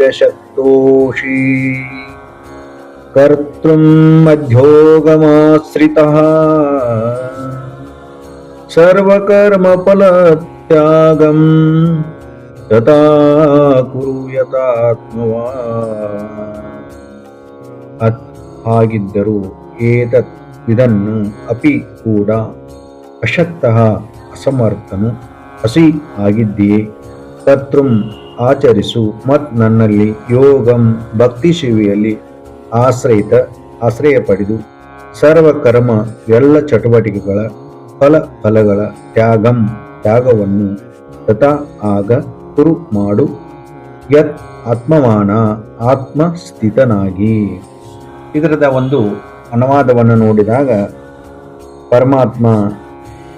अतैतव्यशक्तोषी कर्तृम् मध्योगमाश्रितः सर्वकर्मफलत्यागम् तथा ಕುರು ಯಥಾತ್ಮವಾ ಅತ್ ಹಾಗಿದ್ದರೂ ಏತತ್ ಇದನ್ನು ಅಪಿ ಕೂಡ ಅಶಕ್ತಃ ಅಸಮರ್ಥನು ಹಸಿ ಆಗಿದ್ದೀಯೇ ಕರ್ತೃಂ ಆಚರಿಸು, ಮತ್ ನನ್ನಲ್ಲಿ ಯೋಗಂ ಭಕ್ತಿ ಶಿವಿಯಲ್ಲಿ ಆಶ್ರಯಿತ ಆಶ್ರಯ ಪಡೆದು ಸರ್ವ ಕರ್ಮ ಎಲ್ಲ ಚಟುವಟಿಕೆಗಳ ಫಲ ಫಲಗಳ ತ್ಯಾಗಂ, ತ್ಯಾಗವನ್ನು ತಥಾ ಆಗ ಕುರು ಮಾಡು. ಯತ್ ಆತ್ಮವಾನ ಆತ್ಮಸ್ಥಿತನಾಗಿ. ಇದರದ ಒಂದು ಅನುವಾದವನ್ನು ನೋಡಿದಾಗ ಪರಮಾತ್ಮ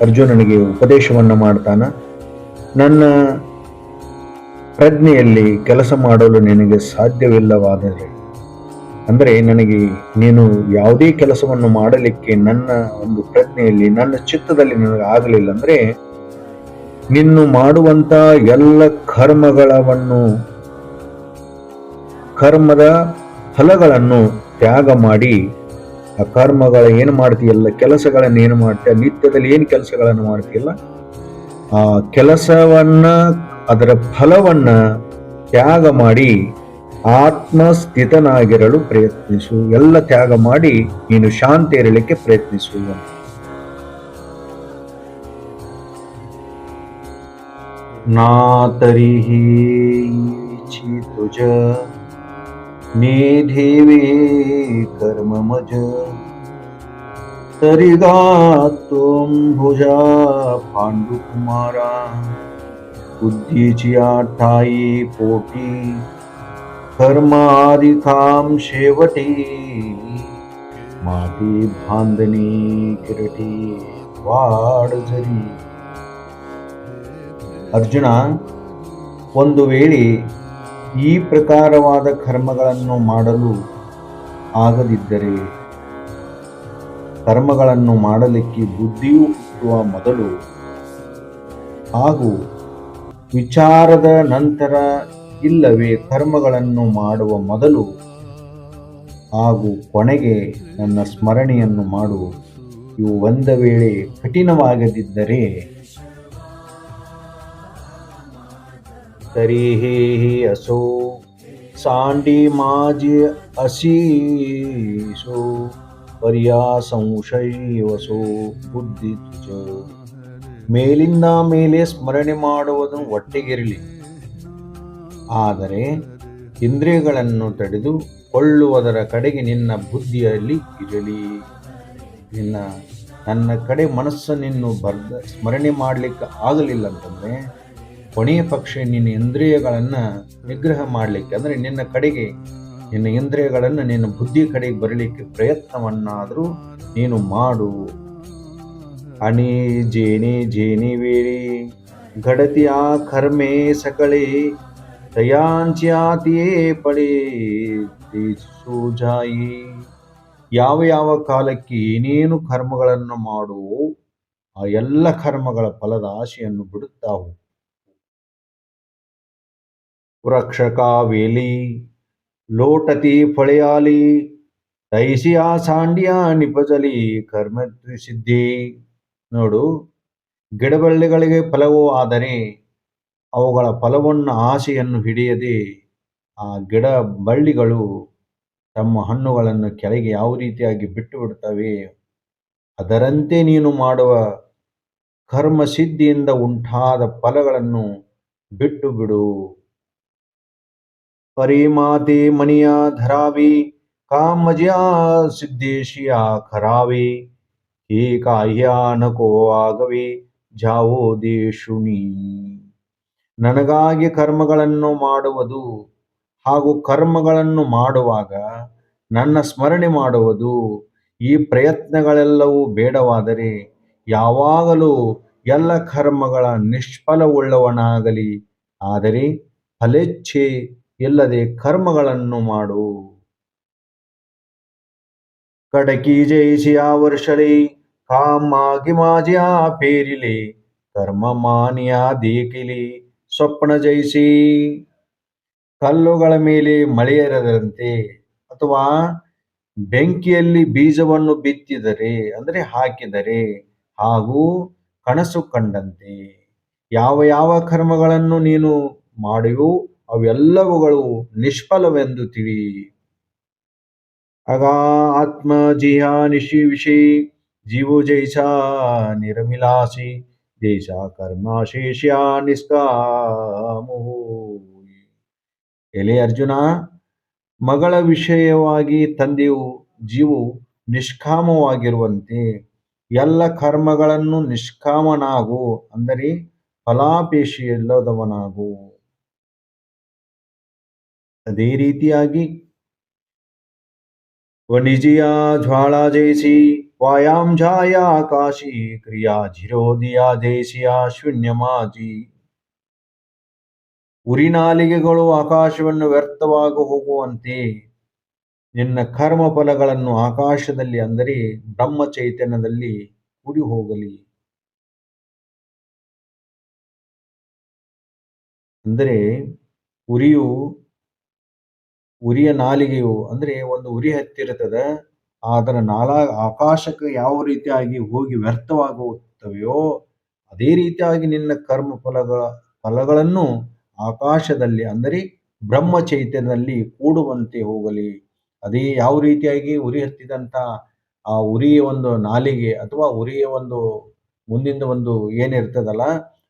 ಅರ್ಜುನನಿಗೆ ಉಪದೇಶವನ್ನು ಮಾಡ್ತಾನ, ನನ್ನ ಪ್ರಜ್ಞೆಯಲ್ಲಿ ಕೆಲಸ ಮಾಡಲು ನಿನಗೆ ಸಾಧ್ಯವಿಲ್ಲವಾದರೆ, ಅಂದರೆ ನನಗೆ ನೀನು ಯಾವುದೇ ಕೆಲಸವನ್ನು ಮಾಡಲಿಕ್ಕೆ ನನ್ನ ಒಂದು ಪ್ರಜ್ಞೆಯಲ್ಲಿ, ನನ್ನ ಚಿತ್ತದಲ್ಲಿ ನನಗೆ ಆಗಲಿಲ್ಲ ಅಂದರೆ, ನಿನ್ನು ಮಾಡುವಂಥ ಎಲ್ಲ ಕರ್ಮಗಳವನ್ನು, ಕರ್ಮದ ಫಲಗಳನ್ನು ತ್ಯಾಗ ಮಾಡಿ, ಆ ಕರ್ಮಗಳ ಏನು ಮಾಡ್ತೀಯಲ್ಲ ಕೆಲಸಗಳನ್ನು ಏನು ಮಾಡ್ತೀಯ, ನಿತ್ಯದಲ್ಲಿ ಏನು ಕೆಲಸಗಳನ್ನು ಮಾಡ್ತೀಯಲ್ಲ, ಆ ಕೆಲಸವನ್ನ ಅದರ ಫಲವನ್ನ ತ್ಯಾಗ ಮಾಡಿ ಆತ್ಮಸ್ಥಿತನಾಗಿರಲು ಪ್ರಯತ್ನಿಸು ಎಲ್ಲ ತ್ಯಾಗ ಮಾಡಿ ನೀನು ಶಾಂತಿ ಇರಲಿಕ್ಕೆ ಪ್ರಯತ್ನಿಸು ಅಂತ. ना तरीही इच्छी तुझ नेधेवे कर्म मज तरी गातोम भुजा पांडू कुमारा बुद्धीची आठाई पोटी कर्मादि काम शेवटी माती बांधणी किरटी वाड जरी ಅರ್ಜುನ ಒಂದು ವೇಳೆ ಈ ಪ್ರಕಾರವಾದ ಕರ್ಮಗಳನ್ನು ಮಾಡಲು ಆಗದಿದ್ದರೆ ಕರ್ಮಗಳನ್ನು ಮಾಡಲಿಕ್ಕೆ ಬುದ್ಧಿಯು ಹುಟ್ಟುವ ಮೊದಲು ಹಾಗೂ ವಿಚಾರದ ನಂತರ ಇಲ್ಲವೇ ಕರ್ಮಗಳನ್ನು ಮಾಡುವ ಮೊದಲು ಹಾಗೂ ಕೊನೆಗೆ ನನ್ನ ಸ್ಮರಣೆಯನ್ನು ಮಾಡು. ಇವು ಒಂದ ವೇಳೆ ಕಠಿಣವಾಗದಿದ್ದರೆ ತರಿಹೇ ಅಸೋ, ಸಾಂಡಿ ಮಾಜಿ ಅಸೀಸೋ ಪರ್ಯಾ ಸಂಶಯವಸೋ ಬುದ್ಧಿ ಮೇಲಿಂದ ಮೇಲೆ ಸ್ಮರಣೆ ಮಾಡುವುದು ಒಟ್ಟಿಗಿರಲಿ. ಆದರೆ ಇಂದ್ರಿಯಗಳನ್ನು ತಡೆದು ಕೊಳ್ಳುವುದರ ಕಡೆಗೆ ನಿನ್ನ ಬುದ್ಧಿಯಲ್ಲಿ ಇರಲಿ. ನಿನ್ನ, ನನ್ನ ಕಡೆ ಮನಸ್ಸು ಮನಸ್ಸನ್ನು ಬರ್ದ, ಸ್ಮರಣೆ ಮಾಡಲಿಕ್ಕೆ ಆಗಲಿಲ್ಲ ಅಂತಂದರೆ, ಕೊನೆಯ ಪಕ್ಷ ನಿನ್ನ ಇಂದ್ರಿಯಗಳನ್ನು ನಿಗ್ರಹ ಮಾಡಲಿಕ್ಕೆ, ಅಂದರೆ ನಿನ್ನ ಕಡೆಗೆ, ನಿನ್ನ ಇಂದ್ರಿಯಗಳನ್ನು ನಿನ್ನ ಬುದ್ಧಿ ಕಡೆಗೆ ಬರಲಿಕ್ಕೆ ಪ್ರಯತ್ನವನ್ನಾದರೂ ನೀನು ಮಾಡು. ಅಣಿ ಜೇನಿ ಜೇನಿ ವೇಳಿ ಗಡತಿಯ ಕರ್ಮೆ ಸಕಳೆ ತಯಾಂಚ್ಯಾತಿಯೇ ಪಡೆ ಸೂಜಾಯಿ. ಯಾವ ಯಾವ ಕಾಲಕ್ಕೆ ಏನೇನು ಕರ್ಮಗಳನ್ನು ಮಾಡುವೋ ಆ ಎಲ್ಲ ಕರ್ಮಗಳ ಫಲದ ಆಶೆಯನ್ನು ಬಿಡುತ್ತಾವು ರಕ್ಷಕ ವೇಲಿ ಲೋಟತಿ ಫಳೆಯಾಲಿ ತೈಸಿಯ ಸಾಂಡ್ಯ ನಿಪಜಲಿ ಕರ್ಮ ಸಿದ್ಧಿ ನೋಡು, ಗಿಡಬಳ್ಳಿಗಳಿಗೆ ಫಲವೋ ಆದರೆ ಅವುಗಳ ಫಲವನ್ನು ಆಸೆಯನ್ನು ಹಿಡಿಯದೆ ಆ ಗಿಡ ಬಳ್ಳಿಗಳು ತಮ್ಮ ಹಣ್ಣುಗಳನ್ನು ಕೆಳಗೆ ಯಾವ ರೀತಿಯಾಗಿ ಬಿಟ್ಟು ಬಿಡ್ತವೆ ಅದರಂತೆ ನೀನು ಮಾಡುವ ಕರ್ಮ ಸಿದ್ಧಿಯಿಂದ ಉಂಟಾದ ಫಲಗಳನ್ನು ಬಿಟ್ಟು ಬಿಡು ಪರಿಮಾತೆ ಮನಿಯ ಧರಾವಿ, ಕಾಮಜಿಯ ಸಿದ್ದೇಶಿಯ ಖರಾವಿ ही ಕಾಹ್ಯಾನಕೋ ಜಾವೋ ಜಾವೋದೇಶುಣಿ ನನಗಾಗಿ ಕರ್ಮಗಳನ್ನು ಮಾಡುವುದು ಹಾಗೂ ಕರ್ಮಗಳನ್ನು ಮಾಡುವಾಗ ನನ್ನ ಸ್ಮರಣೆ ಮಾಡುವುದು ಈ ಪ್ರಯತ್ನಗಳೆಲ್ಲವೂ ಬೇಡವಾದರೆ ಯಾವಾಗಲೂ ಎಲ್ಲ ಕರ್ಮಗಳ ನಿಷ್ಫಲವುಳ್ಳವನಾಗಲಿ. ಆದರೆ ಫಲೇಚ್ಛೆ ಇಲ್ಲದೆ ಕರ್ಮಗಳನ್ನು ಮಾಡು. ಕಡಕಿ ಆ ವರ್ಷಲಿ ಕಾಮಾಗಿ ಆ ಪೇರಿಲೆ ಕರ್ಮ ಮಾನಿಯ ದೇಕಿಲಿ, ಸ್ವಪ್ನ ಜಯಿಸಿ. ಕಲ್ಲುಗಳ ಮೇಲೆ ಮಳೆಯರದಂತೆ ಅಥವಾ ಬೆಂಕಿಯಲ್ಲಿ ಬೀಜವನ್ನು ಬಿತ್ತಿದರೆ, ಅಂದರೆ ಹಾಕಿದರೆ, ಹಾಗೂ ಕನಸು ಕಂಡಂತೆ, ಯಾವ ಯಾವ ಕರ್ಮಗಳನ್ನು ನೀನು ಮಾಡಿಯೂ ಅವೆಲ್ಲವುಗಳು ನಿಷ್ಫಲವೆಂದು ತಿಳಿ ಆಗ ಆತ್ಮ ಜಿಹಾ ನಿಶಿ ವಿಷಿ ಜೀವೋ ಜೈಸಾ ನಿರ್ಮಿಲಾಸಿ ದೇಶಾ ಕರ್ಮ ಶೇಷ್ಯ ನಿಷ್ಕಾಮು ಎಲೆ ಅರ್ಜುನ ಮಗಳ ವಿಷಯವಾಗಿ ತಂದೆಯು ಜೀವು ನಿಷ್ಕಾಮವಾಗಿರುವಂತೆ, ಎಲ್ಲ ಕರ್ಮಗಳನ್ನು ನಿಷ್ಕಾಮನಾಗು, ಅಂದರೆ ಫಲಾಪೇಶಿಯಲ್ಲದವನಾಗು ಅದೇ ರೀತಿಯಾಗಿ ಜ್ವಾಳಾ ಜಯಿಸಿ ವಾಯಾಂ ಝಾಯ ಆಕಾಶಿ ಕ್ರಿಯಾ ಜಿರೋದಿಯ ದೇಶಿಯ ಶೂನ್ಯಮಾಜಿ ಉರಿನಾಲಿಗೆಗಳು ಆಕಾಶವನ್ನು ವ್ಯರ್ಥವಾಗಿ ಹೋಗುವಂತೆ ನಿನ್ನ ಕರ್ಮ ಫಲಗಳನ್ನು ಆಕಾಶದಲ್ಲಿ ಅಂದರೆ ಬ್ರಹ್ಮ ಚೈತನ್ಯದಲ್ಲಿ ಕೂಡಿ ಹೋಗಲಿ ಅಂದರೆ ಉರಿಯು ಉರಿಯ ನಾಲಿಗೆಯು ಅಂದ್ರೆ ಒಂದು ಉರಿ ಹತ್ತಿರುತ್ತದೆ ಅದರ ನಾಲ ಆಕಾಶಕ್ಕೆ ಯಾವ ರೀತಿಯಾಗಿ ಹೋಗಿ ವ್ಯರ್ಥವಾಗುತ್ತವೆಯೋ, ಅದೇ ರೀತಿಯಾಗಿ ನಿನ್ನ ಕರ್ಮ ಫಲಗಳ, ಫಲಗಳನ್ನು ಆಕಾಶದಲ್ಲಿ ಅಂದರೆ ಬ್ರಹ್ಮ ಚೈತನ್ಯದಲ್ಲಿ ಕೂಡುವಂತೆ ಹೋಗಲಿ. ಅದೇ ಯಾವ ರೀತಿಯಾಗಿ ಉರಿ ಹತ್ತಿದಂಥ ಆ ಉರಿಯ ಒಂದು ನಾಲಿಗೆ ಅಥವಾ ಉರಿಯ ಒಂದು ಮುಂದಿನ ಒಂದು ಏನಿರ್ತದಲ್ಲ,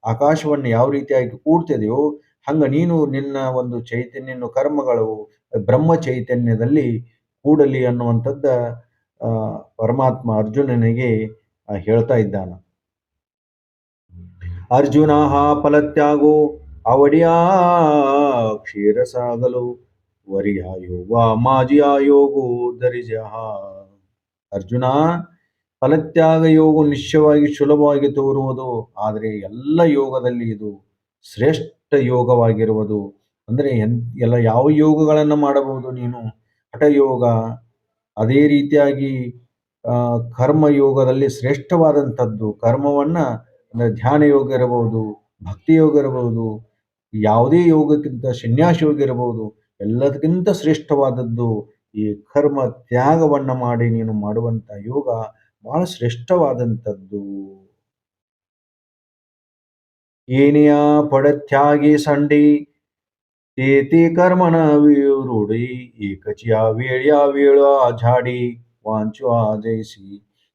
ಆಕಾಶವನ್ನು ಯಾವ ರೀತಿಯಾಗಿ ಕೂಡ್ತಿದೆಯೋ, ಹಂಗ ನೀನು ನಿನ್ನ ಒಂದು ಚೈತನ್ಯ ಕರ್ಮಗಳು ಬ್ರಹ್ಮ ಚೈತನ್ಯದಲ್ಲಿ ಕೂಡಲಿ ಅನ್ನುವಂಥದ್ದ ಪರಮಾತ್ಮ ಅರ್ಜುನನಿಗೆ ಹೇಳ್ತಾ ಇದ್ದಾನ. ಅರ್ಜುನ ಫಲತ್ಯಾಗೋ, ಅವಡಿಯ ಕ್ಷೀರಸಾಗಲು ವರಿಯ ಯೋಗ ಮಾಜಿಯ ಯೋಗೋ ದರಿಜಹ ಅರ್ಜುನ, ಫಲತ್ಯಾಗ ಯೋಗ ನಿಶ್ಚಯವಾಗಿ ಸುಲಭವಾಗಿ ತೋರುವುದು, ಆದರೆ ಎಲ್ಲ ಯೋಗದಲ್ಲಿ ಇದು ಶ್ರೇಷ್ಠ ಯೋಗವಾಗಿರುವುದು. ಅಂದರೆ ಎಲ್ಲ ಯಾವ ಯೋಗಗಳನ್ನು ಮಾಡಬಹುದು ನೀನು? ಹಠಯೋಗ, ಅದೇ ರೀತಿಯಾಗಿ ಕರ್ಮ ಯೋಗದಲ್ಲಿ ಶ್ರೇಷ್ಠವಾದಂಥದ್ದು, ಕರ್ಮವನ್ನ ಅಂದ್ರೆ ಧ್ಯಾನ ಯೋಗ ಇರಬಹುದು, ಭಕ್ತಿ ಯೋಗ ಇರಬಹುದು, ಯಾವುದೇ ಯೋಗಕ್ಕಿಂತ ಸನ್ಯಾಸ ಯೋಗ ಇರಬಹುದು, ಎಲ್ಲದಕ್ಕಿಂತ ಶ್ರೇಷ್ಠವಾದದ್ದು ಈ ಕರ್ಮ ತ್ಯಾಗವನ್ನ ಮಾಡಿ ನೀನು ಮಾಡುವಂತ ಯೋಗ ಬಹಳ ಶ್ರೇಷ್ಠವಾದಂಥದ್ದು. ಏನೆಯ ಪಡತ್ಯಾಗಿ ಸಂಡಿ ತೇತಿ ಕರ್ಮನ ರೂಢಿ ಏಕಚಿಯ ವೇಳ್ಯ ವೇಳ ಝಾಡಿ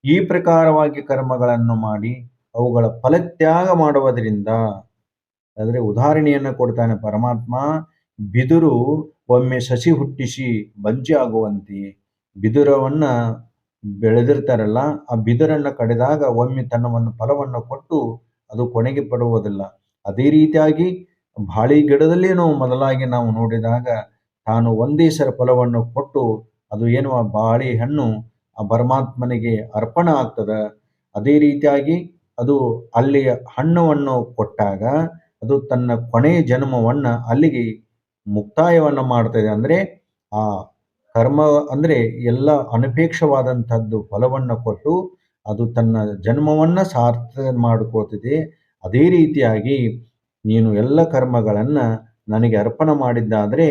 ಈ ಪ್ರಕಾರವಾಗಿ ಕರ್ಮಗಳನ್ನು ಮಾಡಿ ಅವುಗಳ ಫಲತ್ಯಾಗ ಮಾಡುವುದರಿಂದ, ಅಂದರೆ ಉದಾಹರಣೆಯನ್ನು ಕೊಡ್ತಾನೆ ಪರಮಾತ್ಮ, ಬಿದುರು ಒಮ್ಮೆ ಸಸಿ ಹುಟ್ಟಿಸಿ ಬಂಚಿ ಆಗುವಂತೆ ಬಿದುರವನ್ನ ಬೆಳೆದಿರ್ತಾರಲ್ಲ, ಆ ಬಿದುರನ್ನು ಕಡಿದಾಗ ಒಮ್ಮೆ ತನ್ನವನ್ನು ಫಲವನ್ನು ಕೊಟ್ಟು ಅದು ಕೊನೆಗೆ ಪಡುವುದಿಲ್ಲ. ಅದೇ ರೀತಿಯಾಗಿ ಬಾಳಿ ಗಿಡದಲ್ಲಿ ನಾವು ಮೊದಲಾಗಿ ನಾವು ನೋಡಿದಾಗ ತಾನು ಒಂದೇ ಸರ ಫಲವನ್ನು ಕೊಟ್ಟು ಅದು ಏನು ಆ ಬಾಳಿ ಹಣ್ಣು ಆ ಪರಮಾತ್ಮನಿಗೆ ಅರ್ಪಣ ಆಗ್ತದೆ. ಅದೇ ರೀತಿಯಾಗಿ ಅದು ಅಲ್ಲಿ ಹಣ್ಣವನ್ನು ಕೊಟ್ಟಾಗ ಅದು ತನ್ನ ಕೊನೆಯ ಜನ್ಮವನ್ನು ಅಲ್ಲಿಗೆ ಮುಕ್ತಾಯವನ್ನ ಮಾಡ್ತದೆ. ಅಂದ್ರೆ ಆ ಕರ್ಮ ಅಂದ್ರೆ ಎಲ್ಲ ಅನಪೇಕ್ಷವಾದಂಥದ್ದು ಫಲವನ್ನು ಕೊಟ್ಟು ಅದು ತನ್ನ ಜನ್ಮವನ್ನು ಸಾರ್ಥಕ ಮಾಡಿಕೊಳ್ತಿದೆ. ಅದೇ ರೀತಿಯಾಗಿ ನೀನು ಎಲ್ಲ ಕರ್ಮಗಳನ್ನು ನನಗೆ ಅರ್ಪಣೆ ಮಾಡಿದ್ದಾದರೆ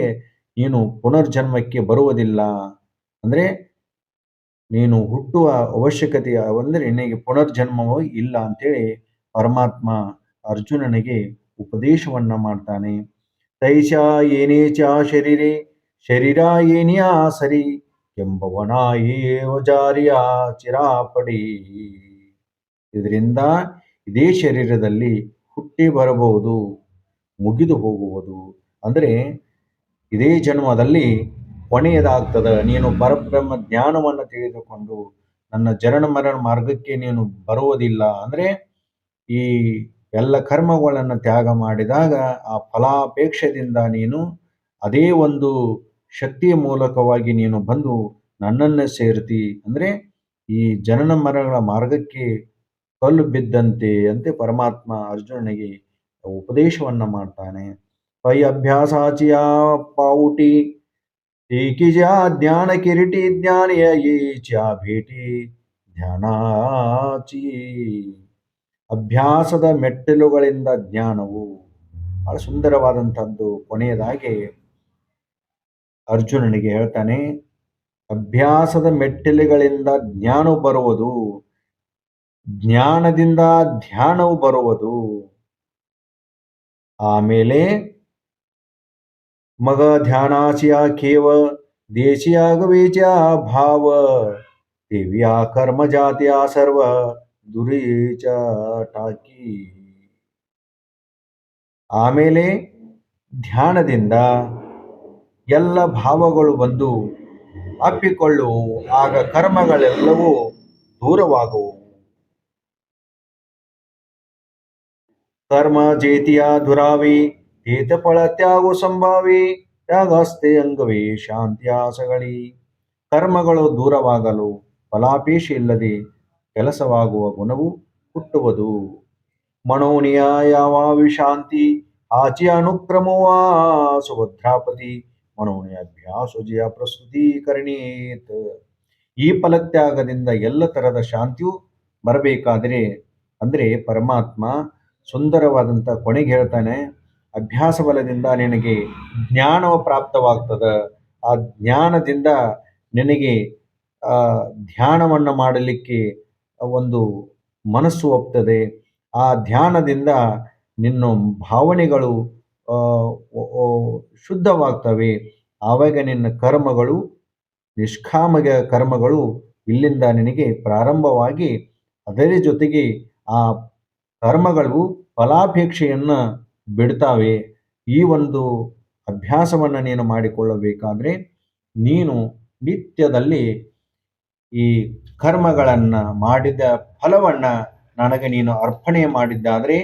ನೀನು ಪುನರ್ಜನ್ಮಕ್ಕೆ ಬರುವುದಿಲ್ಲ. ಅಂದರೆ ನೀನು ಹುಟ್ಟುವ ಅವಶ್ಯಕತೆ ಅಂದರೆ ನಿನಗೆ ಪುನರ್ಜನ್ಮವೂ ಇಲ್ಲ ಅಂತೇಳಿ ಪರಮಾತ್ಮ ಅರ್ಜುನನಿಗೆ ಉಪದೇಶವನ್ನ ಮಾಡ್ತಾನೆ. ತೈಷ ಏನೇ ಚ ಶರೀರೇ ಶರೀರ ಏನಿಯಾ ಸರಿ ಎಂಬವನ ಜಾರಿಯ ಚಿರಾಪಡಿ. ಇದರಿಂದ ಇದೇ ಶರೀರದಲ್ಲಿ ಹುಟ್ಟಿ ಬರಬಹುದು, ಮುಗಿದು ಹೋಗುವುದು. ಅಂದರೆ ಇದೇ ಜನ್ಮದಲ್ಲಿ ಕೊನೆಯದಾಗ್ತದ. ನೀನು ಪರಬ್ರಹ್ಮ ಜ್ಞಾನವನ್ನು ತಿಳಿದುಕೊಂಡು ನನ್ನ ಜನನ ಮರಣ ಮಾರ್ಗಕ್ಕೆ ನೀನು ಬರುವುದಿಲ್ಲ. ಅಂದರೆ ಈ ಎಲ್ಲ ಕರ್ಮಗಳನ್ನು ತ್ಯಾಗ ಮಾಡಿದಾಗ ಆ ಫಲಾಪೇಕ್ಷದಿಂದ ನೀನು ಅದೇ ಒಂದು ಶಕ್ತಿಯ ಮೂಲಕವಾಗಿ ನೀನು ಬಂದು ನನ್ನನ್ನು ಸೇರ್ತಿ. ಅಂದರೆ ಈ ಜನನ ಮರಗಳ ಮಾರ್ಗಕ್ಕೆ ಕಲ್ಲು ಬಿದ್ದಂತೆ ಅಂತೆ ಪರಮಾತ್ಮ ಅರ್ಜುನನಿಗೆ ಉಪದೇಶವನ್ನ ಮಾಡ್ತಾನೆ. ಪೈ ಅಭ್ಯಾಸಾಚಿಯ ಪಾವುಟಿ, ಟೀಕಿಜ ಜ್ಞಾನ ಕಿರಿಟಿ, ಜ್ಞಾನಿಯ ಚಾ ಭೇಟಿ ಧ್ಯಾನಾಚಿ ಅಭ್ಯಾಸದ ಮೆಟ್ಟಿಲುಗಳಿಂದ ಜ್ಞಾನವು ಬಹಳ ಸುಂದರವಾದಂಥದ್ದು. ಕೊನೆಯದಾಗಿ ಅರ್ಜುನನಿಗೆ ಹೇಳ್ತಾನೆ, ಅಭ್ಯಾಸದ ಮೆಟ್ಟಿಲುಗಳಿಂದ ಜ್ಞಾನ ಬರುವುದು ಜ್ಞಾನದಿಂದ ಧ್ಯಾನವು ಬರುವುದು. ಆಮೇಲೆ ಮಗ ಧ್ಯಾನಾಚಿಯ ಕೇವ ದೇಶಿಯಾಗವೇಚ ಭಾವ, ದೇವಿಯ ಕರ್ಮ ಜಾತಿಯ ಸರ್ವ ದುರೀಚ ಟಾಕಿ. ಆಮೇಲೆ ಧ್ಯಾನದಿಂದ ಎಲ್ಲ ಭಾವಗಳು ಬಂದು ಅಪ್ಪಿಕೊಳ್ಳುವು, ಆಗ ಕರ್ಮಗಳೆಲ್ಲವೂ ದೂರವಾಗುವು. ಕರ್ಮ ಜೇತಿಯ ದುರಾವಿ ತೇತ ಫಳ ತ್ಯಾಗೋ ಸಂಭಾವಿ ತ್ಯಾಗಸ್ತೆ ಅಂಗವೇ ಶಾಂತ್ಯಾಸಗಳಿ ಕರ್ಮಗಳು ದೂರವಾಗಲು ಫಲಾಪೇಕ್ಷೆ ಇಲ್ಲದೆ ಕೆಲಸವಾಗುವ ಗುಣವು ಹುಟ್ಟುವುದು. ಮನೋನಿಯ ಯಾವ ವಿಶಾಂತಿ ಆಚಿ ಅನುಕ್ರಮವಾ ಸುಭದ್ರಾಪತಿ ಮನೋನಿಯ ಅಭ್ಯಾಸೋಜಯ ಪ್ರಸ್ತುತೀಕರಣೀತ್. ಈ ಫಲತ್ಯಾಗದಿಂದ ಎಲ್ಲ ತರದ ಶಾಂತಿಯು ಬರಬೇಕಾದರೆ, ಅಂದರೆ ಪರಮಾತ್ಮ ಸುಂದರವಾದಂಥ ಕೊನೆಗೆ ಹೇಳ್ತಾನೆ, ಅಭ್ಯಾಸ ಬಲದಿಂದ ನಿನಗೆ ಜ್ಞಾನವ ಪ್ರಾಪ್ತವಾಗ್ತದ. ಆ ಜ್ಞಾನದಿಂದ ನಿನಗೆ ಧ್ಯಾನವನ್ನು ಮಾಡಲಿಕ್ಕೆ ಒಂದು ಮನಸ್ಸು ಒಪ್ತದೆ. ಆ ಧ್ಯಾನದಿಂದ ನಿನ್ನ ಭಾವನೆಗಳು ಶುದ್ಧವಾಗ್ತವೆ. ಆವಾಗ ನಿನ್ನ ಕರ್ಮಗಳು, ನಿಷ್ಕಾಮಗ ಕರ್ಮಗಳು ಇಲ್ಲಿಂದ ನಿನಗೆ ಪ್ರಾರಂಭವಾಗಿ ಅದರ ಜೊತೆಗೆ ಆ ಕರ್ಮಗಳು ಫಲಾಪೇಕ್ಷೆಯನ್ನು ಬಿಡ್ತಾವೆ. ಈ ಒಂದು ಅಭ್ಯಾಸವನ್ನು ನೀನು ಮಾಡಿಕೊಳ್ಳಬೇಕಾದ್ರೆ ನೀನು ನಿತ್ಯದಲ್ಲಿ ಈ ಕರ್ಮಗಳನ್ನು ಮಾಡಿದ ಫಲವನ್ನು ನನಗೆ ನೀನು ಅರ್ಪಣೆ ಮಾಡಿದ್ದಾದರೆ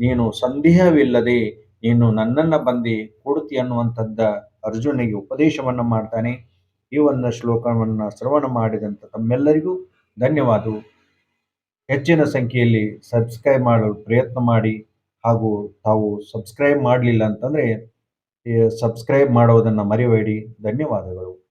ನೀನು ಸಂದೇಹವಿಲ್ಲದೆ ನೀನು ನನ್ನನ್ನು ಬಂದು ಕೊಡುತ್ತಿ ಅನ್ನುವಂಥದ್ದ ಅರ್ಜುನಿಗೆ ಉಪದೇಶವನ್ನು ಮಾಡ್ತಾನೆ. ಈ ಒಂದು ಶ್ಲೋಕವನ್ನು ಶ್ರವಣ ಮಾಡಿದಂಥ ತಮ್ಮೆಲ್ಲರಿಗೂ ಧನ್ಯವಾದ ಹೆಚ್ಚಿನ ಸಂಖ್ಯೆಯಲ್ಲಿ ಸಬ್ಸ್ಕ್ರೈಬ್ ಮಾಡಲು ಪ್ರಯತ್ನ ಮಾಡಿ ಹಾಗೂ ತಾವು ಸಬ್ಸ್ಕ್ರೈಬ್ ಮಾಡಲಿಲ್ಲ ಅಂತಂದರೆ ಸಬ್ಸ್ಕ್ರೈಬ್ ಮಾಡೋದನ್ನು ಮರಿಬೇಡಿ. ಧನ್ಯವಾದಗಳು.